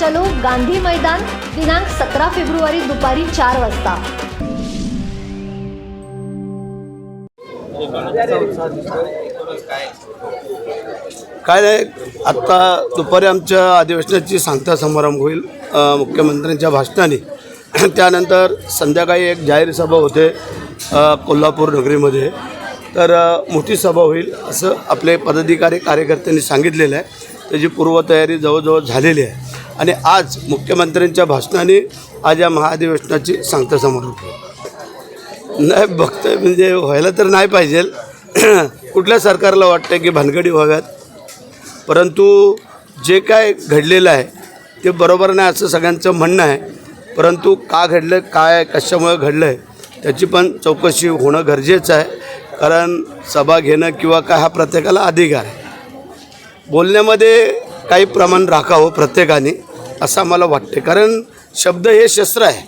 चलो गांधी मैदान दिनांक सतरा फेब्रुवारी दुपारी चार वाजता. काय नाही आत्ता दुपारी आमच्या अधिवेशनाची सांगता समारंभ होईल. मुख्यमंत्र्यांच्या भाषणाने. त्यानंतर संध्याकाळी एक जाहीर सभा होते कोल्हापूर नगरीमध्ये. तर मोठी सभा होईल असं आपले पदाधिकारी कार्यकर्त्यांनी सांगितलेलं आहे. त्याची पूर्वतयारी जवळजवळ झालेली आहे. आणि आज मुख्यमंत्र्यांच्या भाषणाने आज या महाधिवेशनाची सांगता समोर होईल नाही बघतोय म्हणजे व्हायला तर नाही पाहिजे. कुठल्या सरकारला वाटतं की भानगडी व्हाव्यात? परंतु जे काय घडलेलं आहे ते बरोबर नाही असं सगळ्यांचं म्हणणं आहे. परंतु का घडलं काय कशामुळे घडलं आहे त्याची पण चौकशी होणं गरजेचं आहे. कारण सभा घेणं किंवा काय हा प्रत्येकाला अधिकार आहे. बोलण्यामध्ये काही प्रमाण राखावं प्रत्येकाने असं आम्हाला वाटते कारण शब्द हे शस्त्र आहे.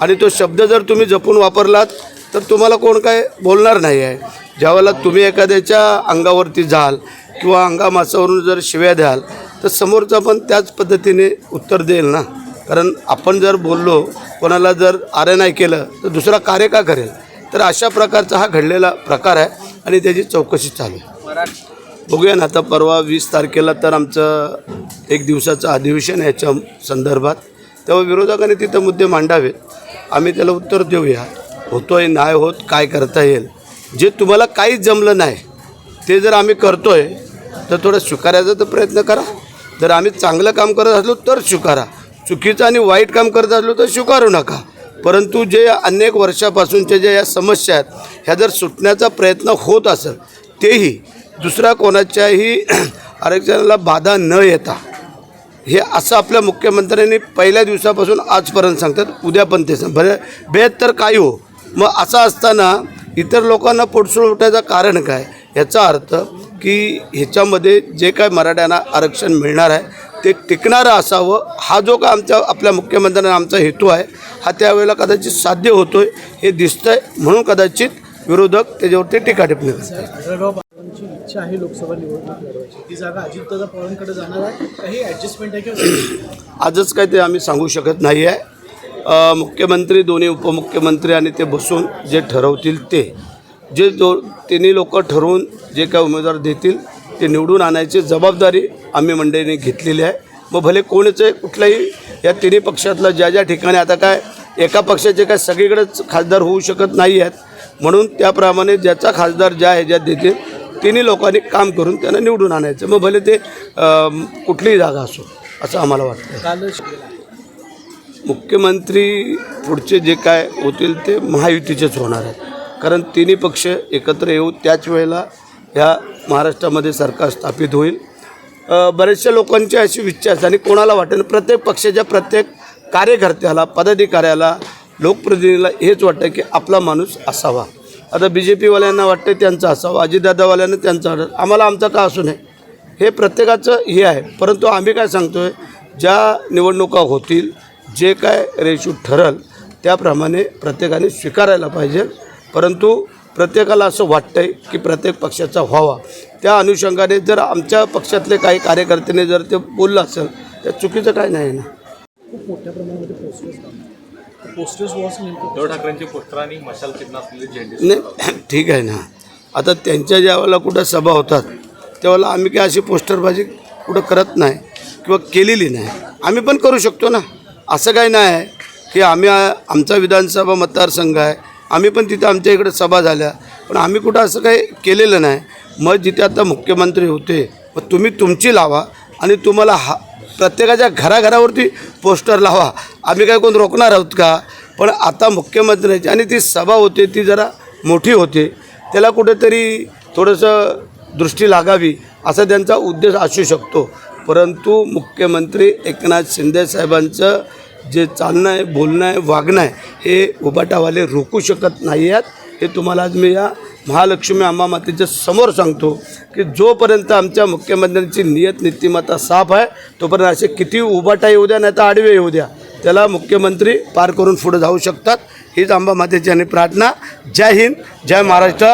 आणि तो शब्द जर तुम्ही जपून वापरलात तर तुम्हाला कोण काय बोलणार नाही आहे. ज्यावेळेला तुम्ही एखाद्याच्या अंगावरती जाल किंवा अंगामासावरून जर शिव्या द्याल तर समोरचा पण त्याच पद्धतीने उत्तर देईल ना. कारण आपण जर बोललो कोणाला जर आरे नाही केलं तर दुसरा कार्य का करेल? तर अशा प्रकारचा हा घडलेला प्रकार आहे आणि त्याची चौकशी चालू आहे. बघूया ना आता परवा वीस तारखेला तर आमचं एक दिवसाचं अधिवेशन याच्या संदर्भात. तेव्हा विरोधकांनी तिथं मुद्दे मांडावेत. आम्ही त्याला उत्तर देऊया. होतो आहे नाही होत काय करता येईल? जे तुम्हाला काहीच जमलं नाही ते जर आम्ही करतो आहे तर थोडं स्वीकारायचा तर प्रयत्न करा. जर आम्ही चांगलं काम करत असलो तर स्वीकारा. चुकीचं आणि वाईट काम करत असलो तर स्वीकारू नका. परंतु जे अनेक वर्षापासूनच्या ज्या या समस्या आहेत ह्या जर सुटण्याचा प्रयत्न होत असेल तेही दुसऱ्या कोणाच्याही आरक्षणाला बाधा न येता हे असं आपल्या मुख्यमंत्र्यांनी पहिल्या दिवसापासून आजपर्यंत सांगतात उद्या पण ते सांग बरे भेद तर काही हो मग असं असताना इतर लोकांना पोटसूळ उठायचं कारण काय? याचा अर्थ की ह्याच्यामध्ये जे काय मराठ्यांना आरक्षण मिळणार आहे ते टिकणारं असावं. हा जो का आमच्या आपल्या मुख्यमंत्र्यांना आमचा हेतू आहे हा त्यावेळेला कदाचित साध्य होतो आहे हे दिसतंय. म्हणून कदाचित विरोधक त्याच्यावरती टीका टिप्पणी करतात. इच्छा आहे लोकसभा निवडणूक लढवायची. ती जागा अजितदादा पवारांकडे जाणार आहे. काही ॲडजस्टमेंट आहे किंवा आजच काय ते आम्ही सांगू शकत नाही आहे. मुख्यमंत्री दोन्ही उपमुख्यमंत्री आणि ते बसून जे ठरवतील ते. जे जो तिन्ही लोक ठरवून जे काय उमेदवार देतील ते निवडून आणायची जबाबदारी आम्ही मंडळीने घेतलेली आहे. मग भले कोणचे कुठल्याही या तिन्ही पक्षातलं ज्या ज्या ठिकाणी आता काय एका पक्षाचे काय सगळीकडेच खासदार होऊ शकत नाही आहेत. म्हणून त्याप्रमाणे ज्याचा खासदार ज्या ह्याच्यात देतील तिन्ही लोकांनी काम करून त्यांना निवडून आणायचं. मग भले ते कुठलीही जागा असो असं आम्हाला वाटतं. मुख्यमंत्री पुढचे जे काय होतील ते महायुतीचेच होणार आहेत. कारण तिन्ही पक्ष एकत्र येऊ त्याच वेळेला ह्या महाराष्ट्रामध्ये सरकार स्थापित होईल. बऱ्याचशा लोकांची अशी इच्छा असते आणि कोणाला वाटेल प्रत्येक पक्षाच्या प्रत्येक कार्यकर्त्याला पदाधिकाऱ्याला लोकप्रतिनिधीला हेच वाटतं की आपला माणूस असावा. आता बी जे पीवाल्यांना वाटतं त्यांचा असावा अजितदादावाल्यांना त्यांचा. आम्हाला आमचा का असू नये? हे प्रत्येकाचं हे आहे. परंतु आम्ही काय सांगतो आहे ज्या निवडणुका होतील जे काय रेशू ठरल त्याप्रमाणे प्रत्येकाने स्वीकारायला पाहिजे. परंतु प्रत्येकाला असं वाटतं आहे की प्रत्येक पक्षाचा व्हावा. त्या अनुषंगाने जर आमच्या पक्षातले काही कार्यकर्त्याने जर ते बोललं असेल तर चुकीचं काय नाही ना. खूप मोठ्या प्रमाणामध्ये पोस्टर्स वॉच उद्धव ठाकरेंची पुत्र आणि मशाल चिन्ह असलेली झेंडे नाही ठीक आहे ना. आता त्यांच्या ज्यावेळेला कुठं सभा होतात त्यावेळेला आम्ही काय अशी पोस्टरबाजी कुठं करत नाही किंवा केलेली नाही. आम्ही पण करू शकतो ना. असं काही नाही आहे की आम्ही आमचा विधानसभा मतदारसंघ आहे. आम्ही पण तिथं आमच्या इकडे सभा झाल्या. पण आम्ही कुठं असं काही केलेलं नाही. मग जिथे आता मुख्यमंत्री होते मग तुम्ही तुमची लावा आणि तुम्हाला हा प्रत्येकाच्या घराघरावरती पोस्टर लावा. आम्ही काय कोण रोखणार आहोत का? पण आता मुख्यमंत्र्यांची आणि ती सभा होते ती जरा मोठी होते. त्याला कुठेतरी थोडंसं दृष्टी लागावी असा त्यांचा उद्देश असू शकतो. परंतु मुख्यमंत्री एकनाथ शिंदे साहेबांचं जे चालणं आहे बोलणं आहे वागणं आहे हे उबाटावाले रोखू शकत नाही आहेत. हे तुम्हाला आज मी या महालक्ष्मी आंबा मातेच्या समोर सांगतो की जोपर्यंत आमच्या मुख्यमंत्र्यांची नियत नीतिमत्ता साफ आहे तोपर्यंत असे किती उबाटा येऊ द्या नाही तर आडवे येऊ द्या. त्याला मुख्यमंत्री पार करून पुढे जाऊ शकतात. हीच आंबा मातेची आणि प्रार्थना. जय हिंद जय महाराष्ट्र.